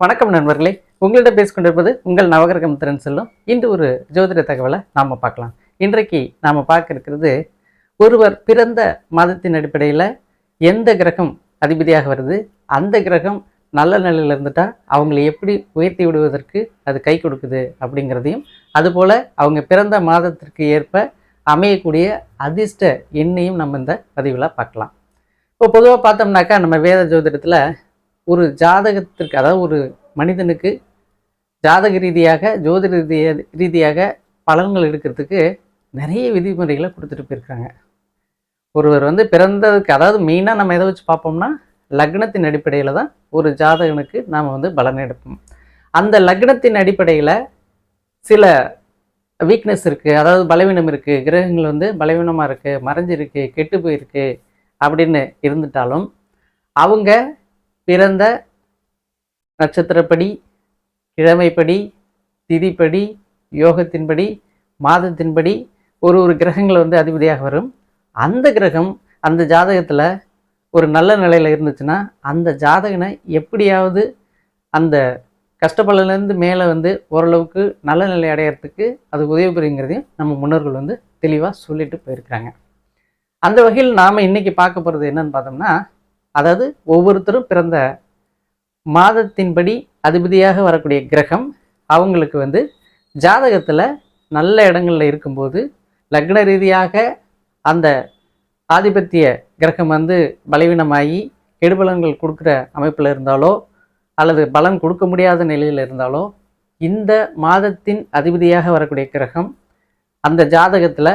வணக்கம் நண்பர்களே. உங்கள்கிட்ட பேசிக்கொண்டிருப்பது உங்கள் நவகிரகம் திறன் செல்லும். இன்று ஒரு ஜோதிட தகவலை நாம் பார்க்கலாம். இன்றைக்கு நாம் பார்க்க இருக்கிறது ஒருவர் பிறந்த மாதத்தின் அடிப்படையில் எந்த கிரகம் அதிபதியாக வருது அந்த கிரகம் நல்ல நிலையில் இருந்துட்டா அவங்களை எப்படி உயர்த்தி விடுவதற்கு அது கை கொடுக்குது அப்படிங்கிறதையும் அதுபோல் அவங்க பிறந்த மாதத்திற்கு ஏற்ப அமையக்கூடிய அதிர்ஷ்ட எண்ணையும் நம்ம இந்த பதிவில் பார்க்கலாம். இப்போ பொதுவாக பார்த்தோம்னாக்கா நம்ம வேத ஜோதிடத்தில் ஒரு ஜாதகத்திற்கு அதாவது ஒரு மனிதனுக்கு ஜாதக ரீதியாக ஜோதிட ரீதிய ரீதியாக பலன்கள் எடுக்கிறதுக்கு நிறைய விதிமுறைகளை கொடுத்துட்டு போயிருக்காங்க. ஒருவர் வந்து பிறந்ததுக்கு அதாவது மெயினாக நம்ம எதை வச்சு பார்ப்போம்னா லக்னத்தின் அடிப்படையில் தான் ஒரு ஜாதகனுக்கு நாம் வந்து பலன் எடுப்போம். அந்த லக்னத்தின் அடிப்படையில் சில வீக்னஸ் இருக்குது அதாவது பலவீனம் இருக்குது கிரகங்கள் வந்து பலவீனமாக இருக்குது மறைஞ்சிருக்கு. கெட்டு போயிருக்கு. அப்படின்னு இருந்துட்டாலும் அவங்க பிறந்த நட்சத்திரப்படி கிழமைப்படி திதிப்படி யோகத்தின்படி மாதத்தின்படி ஒரு ஒரு கிரகங்கள் வந்து அதிபதியாக வரும். அந்த கிரகம் அந்த ஜாதகத்தில் ஒரு நல்ல நிலையில் இருந்துச்சுன்னா அந்த ஜாதகனை எப்படியாவது அந்த கஷ்டப்படலேருந்து மேலே வந்து ஓரளவுக்கு நல்ல நிலை அடையிறதுக்கு அது உதவி புரியுங்கிறதையும் நம்ம முன்னோர்கள் வந்து தெளிவாக சொல்லிட்டு போயிருக்கிறாங்க. அந்த வகையில் நாம் இன்னைக்கு பார்க்க போகிறது என்னன்னு பார்த்தோம்னா அதாவது ஒவ்வொருத்தரும் பிறந்த மாதத்தின்படி அதிபதியாக வரக்கூடிய கிரகம் அவங்களுக்கு வந்து ஜாதகத்தில் நல்ல இடங்களில் இருக்கும்போது லக்ன ரீதியாக அந்த ஆதிபத்திய கிரகம் வந்து பலவீனமாகி கெடுபலன்கள் கொடுக்குற அமைப்பில் இருந்தாலோ அல்லது பலன் கொடுக்க முடியாத நிலையில் இருந்தாலோ இந்த மாதத்தின் அதிபதியாக வரக்கூடிய கிரகம் அந்த ஜாதகத்தில்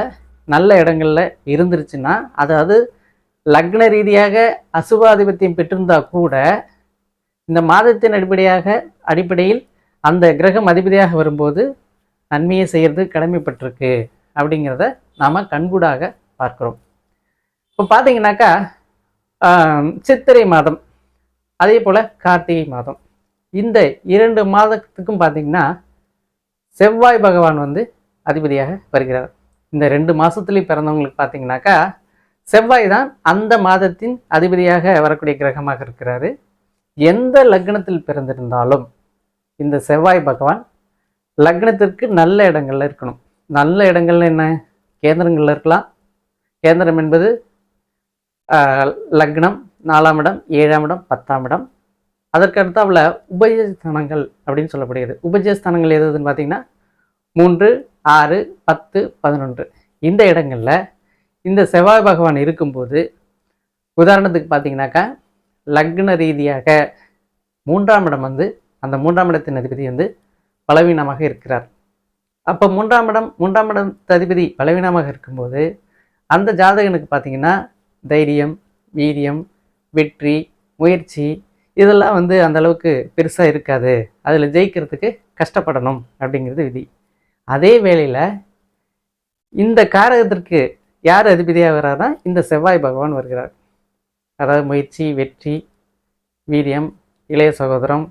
நல்ல இடங்களில் இருந்துருச்சுன்னா அதாவது லக்ன ரீதியாக அசுபாதிபத்தியம் பெற்றிருந்தா கூட இந்த மாதத்தின் அடிப்படையாக அடிப்படையில் அந்த கிரகம் அதிபதியாக வரும்போது நன்மையை செய்கிறது கடமைப்பட்டிருக்கு அப்படிங்கிறத நாம் கண்கூடாக பார்க்குறோம். இப்போ பார்த்தீங்கன்னாக்கா சித்திரை மாதம் அதே போல் கார்த்திகை மாதம். இந்த இரண்டு மாதத்துக்கும் பார்த்தீங்கன்னா செவ்வாய் பகவான் வந்து அதிபதியாக வருகிறார். இந்த ரெண்டு மாதத்துலேயும் பிறந்தவங்களுக்கு பார்த்தீங்கன்னாக்கா செவ்வாய் தான் அந்த மாதத்தின் அதிபதியாக வரக்கூடிய கிரகமாக இருக்கிறாரு. எந்த லக்னத்தில் பிறந்திருந்தாலும் இந்த செவ்வாய் பகவான் லக்னத்திற்கு நல்ல இடங்கள்ல இருக்கணும். நல்ல இடங்கள்ல என்ன? கேந்திரங்கள்ல இருக்கலாம். கேந்திரம் என்பது லக்னம் நாலாம் இடம் ஏழாம் இடம் பத்தாம் இடம். அதற்கு அடுத்தாப்புல உபஜஸ்தானங்கள் அப்படின்னு சொல்லப்படுகிறது. உபஜஸ்தானங்கள் எதுன்னு பார்த்தீங்கன்னா மூன்று ஆறு பத்து பதினொன்று. இந்த இடங்களில் இந்த செவ்வாய் பகவான் இருக்கும்போது உதாரணத்துக்கு பார்த்தீங்கன்னாக்கா லக்ன ரீதியாக மூன்றாம் இடம் வந்து அந்த மூன்றாம் இடத்தின் அதிபதி வந்து பலவீனமாக இருக்கிறார். அப்போ மூன்றாம் இடம் மூன்றாம் இடம் அதிபதி பலவீனமாக இருக்கும்போது அந்த ஜாதகனுக்கு பார்த்தீங்கன்னா தைரியம் வீரியம் வெற்றி முயற்சி இதெல்லாம் வந்து அந்த அளவுக்கு பெருசாக இருக்காது. அதில் ஜெயிக்கிறதுக்கு கஷ்டப்படணும் அப்படிங்கிறது விதி. அதே வேளையில் இந்த காரகத்திற்கு யார் அதிபதியாக வர்றாருன்னா இந்த செவ்வாய் பகவான் வருகிறார். அதாவது முயற்சி வெற்றி வீரியம் இளைய சகோதரம்.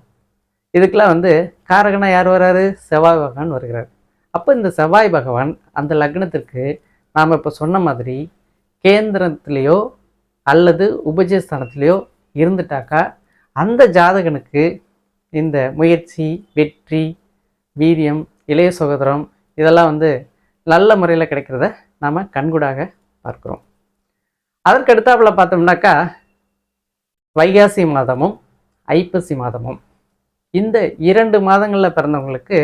இதுக்கெல்லாம் வந்து காரகனாக யார் வர்றாரு செவ்வாய் பகவான் வருகிறார். அப்போ இந்த செவ்வாய் பகவான் அந்த லக்னத்திற்கு நாம் இப்போ சொன்ன மாதிரி கேந்திரத்திலேயோ அல்லது உபஜயஸ்தானத்திலேயோ இருந்துட்டாக்கா அந்த ஜாதகனுக்கு இந்த முயற்சி வெற்றி வீரியம் இளைய சகோதரம் இதெல்லாம் வந்து நல்ல முறையில் கிடைக்கிறத நாம் கண்கூடாக பார்க்குறோம். அதற்கு பார்த்தோம்னாக்கா வைகாசி மாதமும் ஐப்பசி மாதமும் இந்த இரண்டு மாதங்களில் பிறந்தவங்களுக்கு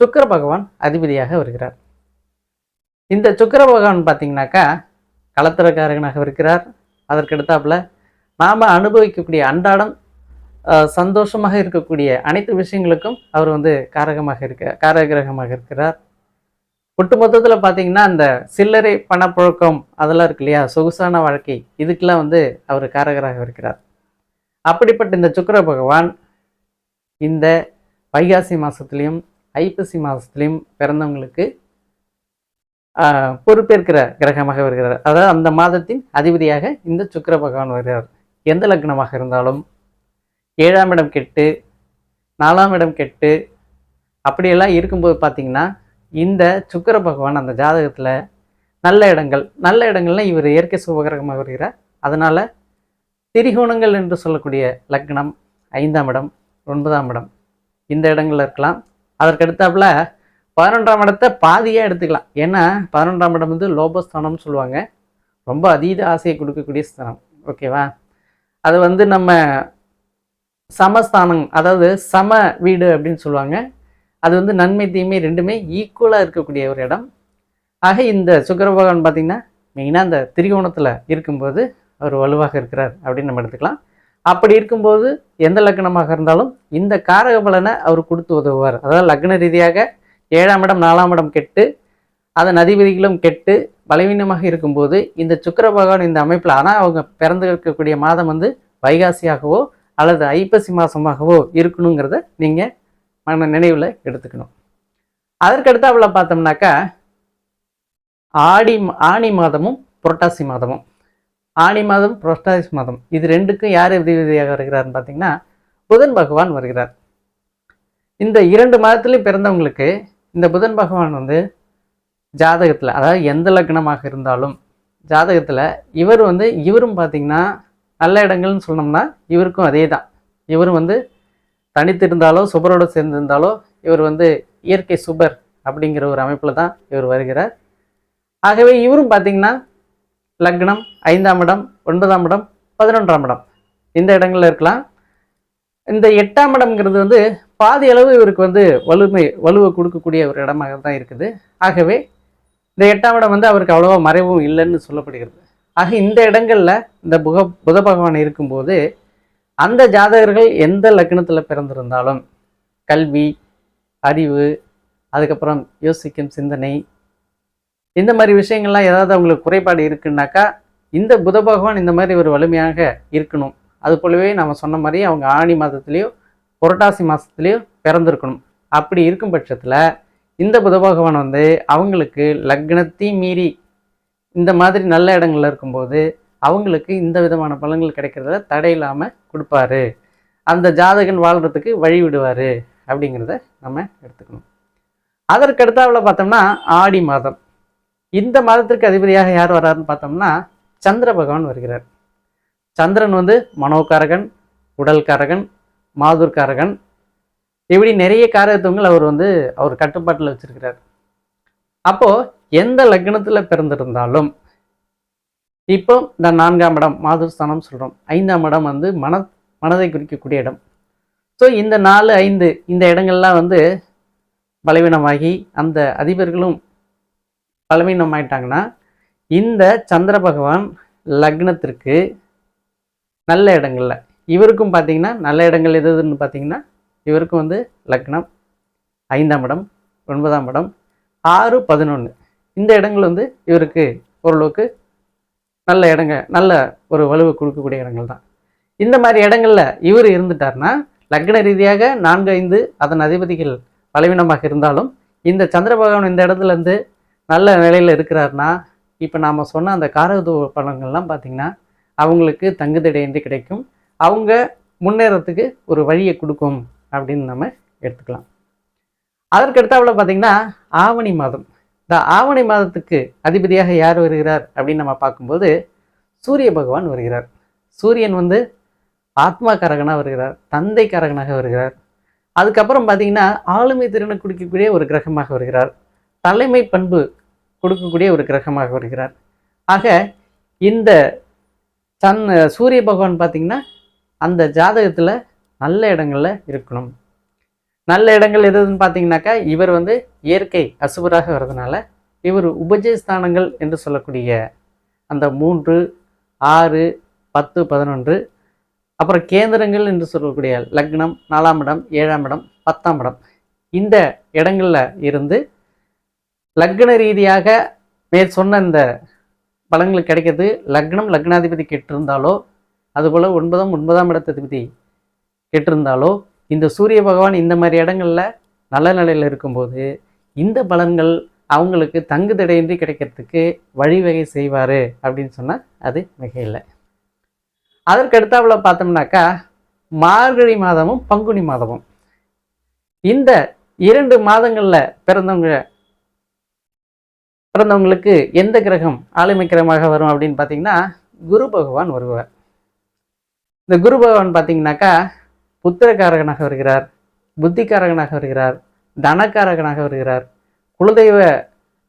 சுக்கிர பகவான் அதிபதியாக வருகிறார். இந்த சுக்கிர பகவான் பார்த்தீங்கன்னாக்கா களத்திரக்காரகனாக இருக்கிறார் அதற்கு நாம் அனுபவிக்கக்கூடிய அன்றாடம் சந்தோஷமாக இருக்கக்கூடிய அனைத்து விஷயங்களுக்கும் அவர் வந்து காரகமாக இருக்க காரகிரகமாக இருக்கிறார். ஒட்டுமொத்தத்தில் பார்த்தீங்கன்னா அந்த சில்லறை பணப்புழக்கம் அதெல்லாம் இருக்கு இல்லையா? சொகுசான வாழ்க்கை. இதுக்கெல்லாம் வந்து அவர் காரகராக இருக்கிறார். அப்படிப்பட்ட இந்த சுக்கிர பகவான் இந்த வைகாசி மாதத்துலேயும் ஐப்பசி மாதத்துலேயும் பிறந்தவங்களுக்கு பொறுப்பேற்கிற கிரகமாக வருகிறார். அதாவது அந்த மாதத்தின் அதிபதியாக இந்த சுக்கிர பகவான் வருகிறார். எந்த லக்னமாக இருந்தாலும் ஏழாம் இடம் கெட்டு நாலாம் இடம் கெட்டு அப்படியெல்லாம் இருக்கும்போது பார்த்தீங்கன்னா இந்த சுக்கர பகவான் அந்த ஜாதகத்தில் நல்ல இடங்கள் நல்ல இடங்கள்ல இவர் இயற்கை சுபகிரகமாக வருகிறார். அதனால் திரிகோணங்கள் என்று சொல்லக்கூடிய லக்னம் ஐந்தாம் இடம் ஒன்பதாம் இடம் இந்த இடங்கள்ல இருக்கலாம். அதற்கடுத்தாப்புல பதினொன்றாம் இடத்தை பாதியாக எடுத்துக்கலாம். ஏன்னா பதினொன்றாம் இடம் வந்து லோபஸ்தானம்னு சொல்லுவாங்க. ரொம்ப அதீத ஆசையை கொடுக்கக்கூடிய ஸ்தானம். ஓகேவா? அது வந்து நம்ம சமஸ்தானம் அதாவது சம வீடு அப்படின்னு சொல்லுவாங்க. அது வந்து நன்மை தீமை ரெண்டுமே ஈக்குவலாக இருக்கக்கூடிய ஒரு இடம். ஆக இந்த சுக்கர பகவான் பார்த்திங்கன்னா மெயினாக அந்த திரிகோணத்தில் இருக்கும்போது அவர் வலுவாக இருக்கிறார் அப்படின்னு நம்ம எடுத்துக்கலாம். அப்படி இருக்கும்போது எந்த லக்னமாக இருந்தாலும் இந்த காரக பலனை அவர் கொடுத்து உதவுவார். அதாவது லக்ன ரீதியாக ஏழாம் இடம் நாலாம் இடம் கெட்டு அதன் அதிபதிகளும் கெட்டு பலவீனமாக இருக்கும்போது இந்த சுக்கர பகவான் இந்த அமைப்பில் ஆனால் அவங்க பிறந்து இருக்கக்கூடிய மாதம் வந்து வைகாசியாகவோ அல்லது ஐப்பசி மாதமாகவோ இருக்கணுங்கிறத நீங்கள் மன நினைவில் எடுத்துக்கணும். அதற்கடுத்து அவளை பார்த்தோம்னாக்கா ஆடி ஆணி மாதமும் புரட்டாசி மாதமும். ஆணி மாதம் புரட்டாசி மாதம். இது ரெண்டுக்கும் யார் விதிவிதியாக வருகிறார்னு பார்த்தீங்கன்னா புதன் பகவான் வருகிறார். இந்த இரண்டு மாதத்துலையும் பிறந்தவங்களுக்கு இந்த புதன் பகவான் வந்து ஜாதகத்தில் அதாவது எந்த லக்னமாக இருந்தாலும் ஜாதகத்தில் இவர் வந்து இவரும் பார்த்தீங்கன்னா நல்ல இடங்கள்னு சொன்னோம்னா இவருக்கும் அதே தான் இவரும் வந்து தனித்திருந்தாலோ சுபரோடு சேர்ந்திருந்தாலோ இவர் வந்து இயற்கை சுபர் அப்படிங்கிற ஒரு அமைப்பில் தான் இவர் வருகிறார். ஆகவே இவரும் பார்த்தீங்கன்னா லக்னம் ஐந்தாம் இடம் ஒன்பதாம் இடம் பதினொன்றாம் இடம். இந்த இடங்களில் இருக்கலாம். இந்த எட்டாம் இடம்ங்கிறது வந்து பாதி அளவு இவருக்கு வந்து வலுமை வலுவை கொடுக்கக்கூடிய ஒரு இடமாக தான் இருக்குது. ஆகவே இந்த எட்டாம் இடம் வந்து அவருக்கு அவ்வளோவா மறைவும் இல்லைன்னு சொல்லப்படுகிறது. ஆக இந்த இடங்களில் இந்த புக புத பகவான் இருக்கும்போது அந்த ஜாதகர்கள் எந்த லக்னத்தில் பிறந்திருந்தாலும் கல்வி அறிவு அதுக்கப்புறம் யோசிக்கும் சிந்தனை இந்த மாதிரி விஷயங்கள்லாம் ஏதாவது அவங்களுக்கு குறைபாடு இருக்குன்னாக்கா இந்த புத பகவான் இந்த மாதிரி ஒரு வலிமையாக இருக்கணும். அது போலவே நம்ம சொன்ன மாதிரி அவங்க ஆணி மாதத்துலேயோ புரட்டாசி மாதத்துலேயோ பிறந்திருக்கணும். அப்படி இருக்கும் பட்சத்தில் இந்த புத பகவான் வந்து அவங்களுக்கு லக்னத்தையும் மீறி இந்த மாதிரி நல்ல இடங்கள்ல இருக்கும்போது அவங்களுக்கு இந்த விதமான பலன்கள் கிடைக்கிறத தடை இல்லாமல் கொடுப்பாரு. அந்த ஜாதகன் வாழ்கிறதுக்கு வழி விடுவார் அப்படிங்கிறத நம்ம எடுத்துக்கணும். அதற்கு அடுத்தாவில் பார்த்தோம்னா ஆடி மாதம். இந்த மாதத்திற்கு அதிபதியாக யார் வர்றாருன்னு பார்த்தோம்னா சந்திர பகவான் வருகிறார். சந்திரன் வந்து மனோகாரகன் உடல்காரகன் மாதுர்காரகன். இப்படி நிறைய காரகத்துவங்கள் அவர் வந்து அவர் கட்டுப்பாட்டில் வச்சிருக்கிறார். அப்போது எந்த லக்னத்தில் பிறந்திருந்தாலும் இப்போ இந்த நான்காம் இடம் மாதுஸ்தானம் சொல்கிறோம் ஐந்தாம் இடம் வந்து மன மனதை குறிக்கக்கூடிய இடம். ஸோ இந்த நாலு ஐந்து இந்த இடங்கள்லாம் வந்து பலவீனமாகி அந்த அதிபர்களும் பலவீனமாயிட்டாங்கன்னா இந்த சந்திர பகவான் லக்னத்திற்கு நல்ல இடங்களில். இவருக்கும் பார்த்தீங்கன்னா நல்ல இடங்கள் எது எதுன்னு பார்த்தீங்கன்னா இவருக்கும் வந்து லக்னம். ஐந்தாம் இடம் ஒன்பதாம் இடம் ஆறு பதினொன்று இந்த இடங்கள் வந்து இவருக்கு ஓரளவுக்கு நல்ல இடங்க நல்ல ஒரு வலுவை கொடுக்கக்கூடிய இடங்கள் தான். இந்த மாதிரி இடங்கள்ல இவர் இருந்துட்டார்னா லக்ன ரீதியாக நான்கு ஐந்து அதன் அதிபதிகள் பலவீனமாக இருந்தாலும் இந்த சந்திர பகவான் இந்த இடத்துல இருந்து நல்ல நிலையில் இருக்கிறாருன்னா இப்போ நாம் சொன்ன அந்த காரகத்துவ பலன்கள்லாம் பார்த்திங்கன்னா அவங்களுக்கு தங்குதடையின்றி கிடைக்கும். அவங்க முன்னேறத்துக்கு ஒரு வழியை கொடுக்கும் அப்படின்னு நம்ம எடுத்துக்கலாம். அதற்கடுத்தாவில் பார்த்திங்கன்னா ஆவணி மாதம். இந்த ஆவணி மாதத்துக்கு அதிபதியாக யார் வருகிறார் அப்படின்னு நம்ம பார்க்கும்போது சூரிய பகவான் வருகிறார். சூரியன் வந்து ஆத்மா கரகனாக வருகிறார் தந்தை கரகனாக வருகிறார். அதுக்கப்புறம் பார்த்தீங்கன்னா ஆளுமை திறனை கொடுக்கக்கூடிய ஒரு கிரகமாக வருகிறார். தலைமை பண்பு கொடுக்கக்கூடிய ஒரு கிரகமாக வருகிறார். ஆக இந்த சன் சூரிய பகவான் பார்த்தீங்கன்னா அந்த ஜாதகத்தில் நல்ல இடங்களில் இருக்கணும். நல்ல இடங்கள் எதுன்னு பார்த்தீங்கன்னாக்கா இவர் வந்து இயற்கை அசுபராக வர்றதுனால இவர் உபஜயஸ்தானங்கள் என்று சொல்லக்கூடிய அந்த மூன்று ஆறு பத்து பதினொன்று அப்புறம் கேந்திரங்கள் என்று சொல்லக்கூடிய லக்னம் நாலாம் இடம் ஏழாம் இடம் பத்தாம் இடம். இந்த இடங்களில் இருந்து லக்ன ரீதியாக மேற் சொன்ன இந்த பலன்கள் கிடைக்கிறது. லக்னம் லக்னாதிபதி கெட்டிருந்தாலோ அதுபோல் ஒன்பதாம் ஒன்பதாம் இடத்ததிபதி கெட்டிருந்தாலோ இந்த சூரிய பகவான் இந்த மாதிரி இடங்கள்ல நல்ல நிலையில் இருக்கும்போது இந்த பலன்கள் அவங்களுக்கு தங்கு தடையின்றி கிடைக்கிறதுக்கு வழிவகை செய்வார் அப்படின்னு சொன்னால் அது மிகையில்லை. அதற்கடுத்தாவில் அதற்கு பார்த்தோம்னாக்கா மார்கழி மாதமும் பங்குனி மாதமும். இந்த இரண்டு மாதங்களில் பிறந்தவங்க பிறந்தவங்களுக்கு எந்த கிரகம் ஆளுமை கிரகமாக வரும் அப்படின்னு பார்த்தீங்கன்னா குரு பகவான் வருவார். இந்த குரு பகவான் பார்த்தீங்கன்னாக்கா புத்திரக்காரகனாக வருகிறார் புத்திக்காரகனாக வருகிறார் தனக்காரகனாக வருகிறார் குலதெய்வ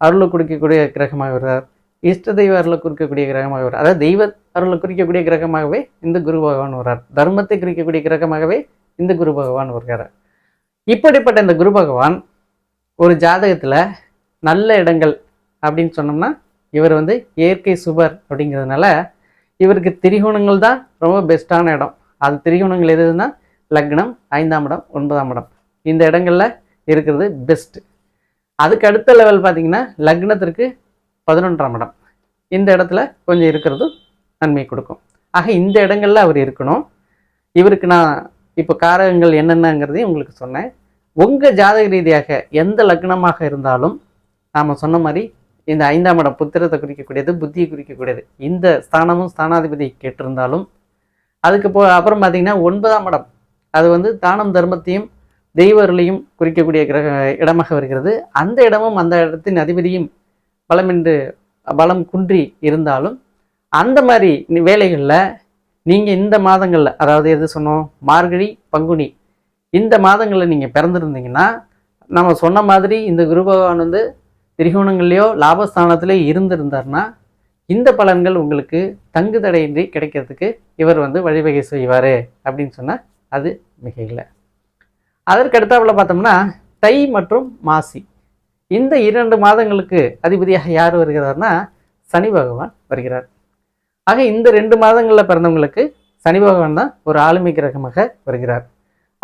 அருளை குறிக்கக்கூடிய கிரகமாக வருகிறார் இஷ்ட தெய்வ அருளை குறிக்கக்கூடிய கிரகமாக வருகிறார். அதாவது தெய்வ அருளை குறிக்கக்கூடிய கிரகமாகவே இந்த குரு பகவான் வர்றார் தர்மத்தை குறிக்கக்கூடிய கிரகமாகவே இந்த குரு பகவான் வருகிறார். இப்படிப்பட்ட இந்த குரு பகவான் ஒரு ஜாதகத்தில் நல்ல இடங்கள் அப்படின்னு சொன்னோம்னா இவர் வந்து இயற்கை சுபர் அப்படிங்கிறதுனால இவருக்கு திரிகோணங்கள் தான் ரொம்ப பெஸ்ட்டான இடம். அது திரிகோணங்கள் எதுன்னா லக்னம் ஐந்தாம் இடம் ஒன்பதாம் இடம். இந்த இடங்களில் இருக்கிறது பெஸ்ட்டு அதுக்கு அடுத்த லெவல் பார்த்திங்கன்னா லக்னத்திற்கு பதினொன்றாம் இடம். இந்த இடத்துல கொஞ்சம் இருக்கிறது நன்மை கொடுக்கும். ஆக இந்த இடங்களில் அவர் இருக்கணும். இவருக்கு நான் இப்போ காரகங்கள் என்னென்னங்கிறதையும் உங்களுக்கு சொன்னேன். உங்கள் ஜாதக ரீதியாக எந்த லக்னமாக இருந்தாலும் நாம் சொன்ன மாதிரி இந்த ஐந்தாம் இடம் புத்திரத்தை குறிக்கக்கூடியது புத்தியை குறிக்கக்கூடியது. இந்த ஸ்தானமும் ஸ்தானாதிபதி கேட்டிருந்தாலும் அதுக்கு போ அப்புறம் பார்த்திங்கன்னா ஒன்பதாம் இடம் அது வந்து தானம் தர்மத்தையும் தெய்வர்களையும் குறிக்கக்கூடிய கிரக இடமாக வருகிறது. அந்த இடமும் அந்த இடத்தின் அதிபதியும் பலமின்றி பலம் குன்றி இருந்தாலும் அந்த மாதிரி வேலைகளில் நீங்கள் இந்த மாதங்களில் அதாவது எது சொன்னோம்? மார்கழி பங்குனி இந்த மாதங்களில் நீங்கள் பிறந்திருந்தீங்கன்னா நம்ம சொன்ன மாதிரி இந்த குரு பகவான் வந்து திரிகோணங்கள்லையோ லாபஸ்தானத்திலே இருந்திருந்தார்னா இந்த பலன்கள் உங்களுக்கு தங்கு தடையின்றி கிடைக்கிறதுக்கு இவர் வந்து வழிவகை செய்வார் அப்படின்னு சொன்னால் அது மிக இல்லை. அதற்கு பார்த்தோம்னா தை மற்றும் மாசி. இந்த இரண்டு மாதங்களுக்கு அதிபதியாக யார் வருகிறார்னா சனி பகவான் வருகிறார். ஆக இந்த ரெண்டு மாதங்களில் பிறந்தவங்களுக்கு சனி பகவான் தான் ஒரு ஆளுமை கிரகமாக வருகிறார்.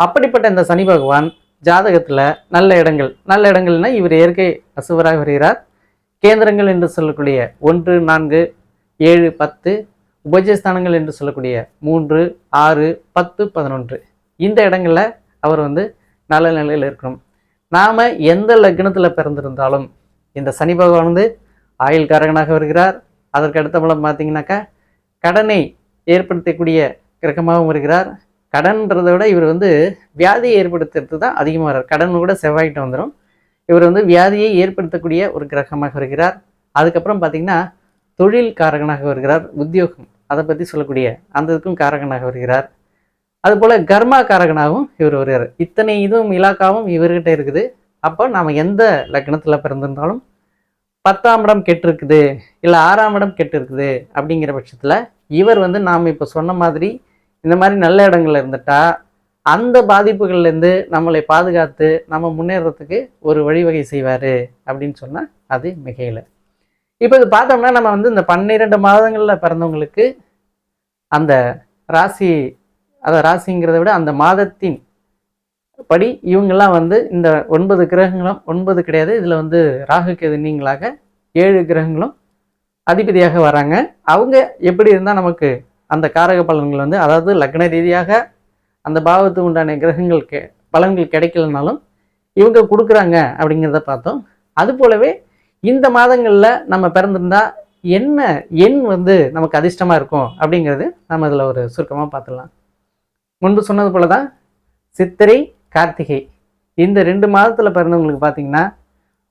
அப்படிப்பட்ட இந்த சனி பகவான் ஜாதகத்தில் நல்ல இடங்கள் நல்ல இடங்கள்னா இவர் இயற்கை அசுவராக வருகிறார். கேந்திரங்கள் என்று சொல்லக்கூடிய ஒன்று நான்கு ஏழு பத்து உபஜஸ்தானங்கள் என்று சொல்லக்கூடிய மூன்று ஆறு பத்து பதினொன்று. இந்த இடங்களில் அவர் வந்து நல்ல நிலையில் இருக்கணும். நாம் எந்த லக்னத்தில் பிறந்திருந்தாலும் இந்த சனி பகவான் வந்து ஆயுள் காரகனாக வருகிறார். அதற்கு அடுத்த மூலம் பார்த்தீங்கன்னாக்கா கடனை ஏற்படுத்தக்கூடிய கிரகமாகவும் வருகிறார். கடன்றதை விட இவர் வந்து வியாதியை ஏற்படுத்துறது தான் அதிகமாக வர்றார். கடன் கூட செவ்வாய்கிட்ட வந்துடும் இவர் வந்து வியாதியை ஏற்படுத்தக்கூடிய ஒரு கிரகமாக வருகிறார். அதுக்கப்புறம் பார்த்தீங்கன்னா தொழில் காரகனாக வருகிறார் உத்தியோகம். அதை பற்றி சொல்லக்கூடிய அந்த இதுக்கும் காரகனாக வருகிறார். அதுபோல் கர்மா காரகனாகவும் இவர் வருகிறார். இத்தனை இதுவும் இலாக்காவும் இவர்கிட்ட இருக்குது. அப்போ நாம் எந்த லக்னத்தில் பிறந்திருந்தாலும் பத்தாம் இடம் கெட்டிருக்குது இல்லை ஆறாம் இடம் கெட்டிருக்குது அப்படிங்கிற பட்சத்தில் இவர் வந்து நாம் இப்போ சொன்ன மாதிரி இந்த மாதிரி நல்ல இடங்கள்ல இருந்துட்டா அந்த பாதிப்புகள்லேருந்து நம்மளை பாதுகாத்து நம்ம முன்னேறதுக்கு ஒரு வழிவகை செய்வார் அப்படின்னு சொன்னால் அது மிகையில். இப்போ இது பார்த்தோம்னா நம்ம வந்து இந்த பன்னிரெண்டு மாதங்களில் பிறந்தவங்களுக்கு அந்த ராசி அதை ராசிங்கிறத விட அந்த மாதத்தின் படி இவங்கெல்லாம் வந்து இந்த ஒன்பது கிரகங்களும் ஒன்பது கிடையாது. இதில் வந்து ராகு கேது நீங்களாக ஏழு கிரகங்களும் அதிபதியாக வராங்க. அவங்க எப்படி இருந்தால் நமக்கு அந்த காரக பலன்கள் வந்து அதாவது லக்ன ரீதியாக அந்த பாவத்துக்கு உண்டான கிரகங்கள் கே பலன்கள் கிடைக்கலனாலும் இவங்க கொடுக்குறாங்க அப்படிங்கிறத பார்த்தோம். அது போலவே இந்த மாதங்களில் நம்ம பிறந்திருந்தால் என்ன எண் வந்து நமக்கு அதிர்ஷ்டமாக இருக்கும் அப்படிங்கிறது நம்ம இதில் ஒரு சுருக்கமாக பார்த்துடலாம். முன்பு சொன்னது போல தான் சித்திரை கார்த்திகை. இந்த ரெண்டு மாதத்தில் பிறந்தவங்களுக்கு பார்த்தீங்கன்னா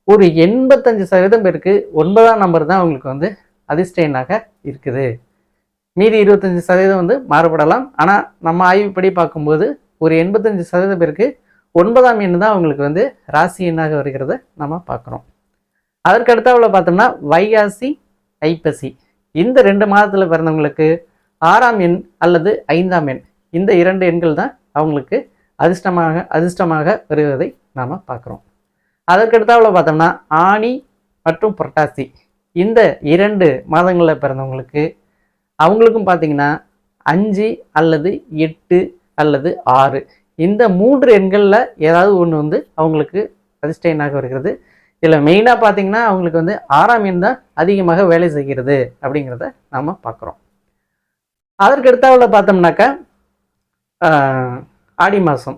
ஒரு எண்பத்தஞ்சு சதவீதம் பேருக்கு ஒன்பதாம் நம்பர் தான் அவங்களுக்கு வந்து அதிர்ஷ்ட எண்ணாக இருக்குது. மீதி இருபத்தஞ்சி சதவீதம் வந்து மாறுபடலாம். ஆனால் நம்ம ஆய்வுப்படி பார்க்கும்போது ஒரு எண்பத்தஞ்சு சதவீதம் பேருக்கு ஒன்பதாம் எண் தான் அவங்களுக்கு வந்து ராசி எண்ணாக வருகிறத நம்ம பார்க்குறோம். அதற்கு அடுத்தாப்புல பார்த்தோம்னா வைகாசி ஐப்பசி இந்த ரெண்டு மாதத்தில் பிறந்தவங்களுக்கு ஆறாம் எண் அல்லது ஐந்தாம் எண். இந்த இரண்டு எண்கள் தான் அவங்களுக்கு அதிர்ஷ்டமாக அதிர்ஷ்டமாக வருவதை நாம் பார்க்குறோம். அதற்கு பார்த்தோம்னா ஆணி மற்றும் புரட்டாசி. இந்த இரண்டு மாதங்களில் பிறந்தவங்களுக்கு அவங்களுக்கும் பார்த்தீங்கன்னா அஞ்சு அல்லது எட்டு அல்லது ஆறு. இந்த மூன்று எண்களில் ஏதாவது ஒன்று வந்து அவங்களுக்கு அதிர்ஷ்ட எண்ணாக வருகிறது. இதில் மெயினாக பார்த்தீங்கன்னா அவங்களுக்கு வந்து ஆறாம் எண் தான் அதிகமாக வேலை செய்கிறது அப்படிங்கிறத நாம் பார்க்குறோம் அதற்கு அடுத்தாவில் பார்த்தோம்னாக்கா ஆடி மாதம்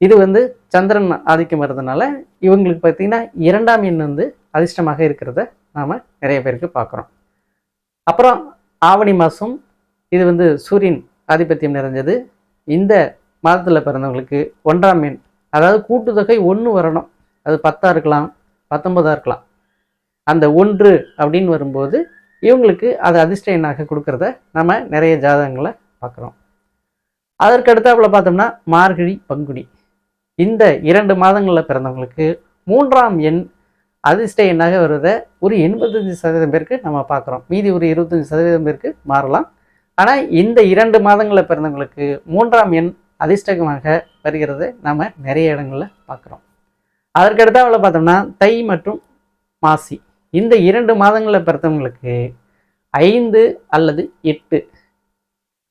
இது வந்து சந்திரன் ஆதிக்கம் வர்றதுனால இவங்களுக்கு பார்த்தீங்கன்னா இரண்டாம் எண் வந்து அதிர்ஷ்டமாக இருக்கிறத நாம் நிறைய பேருக்கு பார்க்குறோம் அப்புறம் ஆவணி மாதம் இது வந்து சூரியன் ஆதிபத்தியம் நிறைஞ்சது. இந்த மாதத்தில் பிறந்தவங்களுக்கு ஒன்றாம் எண் அதாவது கூட்டுத்தொகை ஒன்று வரணும். அது பத்தாக இருக்கலாம் பத்தொன்பதாக இருக்கலாம். அந்த ஒன்று அப்படின்னு வரும்போது இவங்களுக்கு அது அதிர்ஷ்ட எண்ணாக கொடுக்கறத நம்ம நிறைய ஜாதகங்களை பார்க்குறோம். அதற்கு அடுத்தாப்பில் பார்த்தோம்னா மார்கழி பங்குனி. இந்த இரண்டு மாதங்களில் பிறந்தவங்களுக்கு மூன்றாம் எண் அதிர்ஷ்ட எண்ணாக வருவதை ஒரு எண்பத்தஞ்சு சதவீதம் பேருக்கு நம்ம பார்க்குறோம். மீதி ஒரு இருபத்தஞ்சி சதவீதம் பேருக்கு மாறலாம். ஆனால் இந்த இரண்டு மாதங்களில் பிறந்தவங்களுக்கு மூன்றாம் எண் அதிர்ஷ்டமாக வருகிறத நம்ம நிறைய இடங்களில் பார்க்குறோம். அதற்கு அவளை பார்த்தோம்னா தை மற்றும் மாசி. இந்த இரண்டு மாதங்களில் பிறந்தவங்களுக்கு ஐந்து அல்லது எட்டு.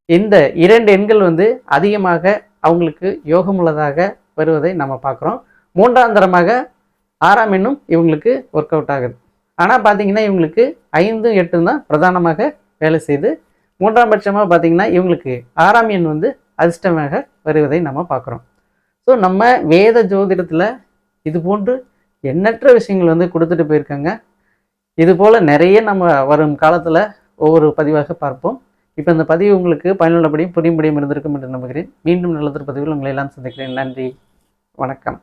இந்த இரண்டு எண்கள் வந்து அதிகமாக அவங்களுக்கு யோகமுள்ளதாக வருவதை நம்ம பார்க்குறோம். மூன்றாம் தரமாக ஆறாம் எண்ணும் இவங்களுக்கு ஒர்க் அவுட் ஆகுது. ஆனால் பார்த்தீங்கன்னா இவங்களுக்கு ஐந்தும் எட்டும் தான் பிரதானமாக வேலை செய்து மூன்றாம் பட்சமாக பார்த்தீங்கன்னா இவங்களுக்கு ஆறாம் எண் வந்து அதிர்ஷ்டமாக வருவதை நம்ம பார்க்குறோம். ஸோ நம்ம வேத ஜோதிடத்தில் இது போன்று எண்ணற்ற விஷயங்கள் வந்து கொடுத்துட்டு போயிருக்காங்க. இது போல் நிறைய நம்ம வரும் காலத்தில் ஒவ்வொரு பதிவாக பார்ப்போம். இப்போ இந்த பதிவு உங்களுக்கு பயனுள்ளபடியும் புரியும்படியும் இருந்திருக்கும் என்று நம்புகிறேன். மீண்டும் நல்லதொரு பதிவில் உங்களை எல்லாம் சந்திக்கிறேன். நன்றி. வணக்கம்.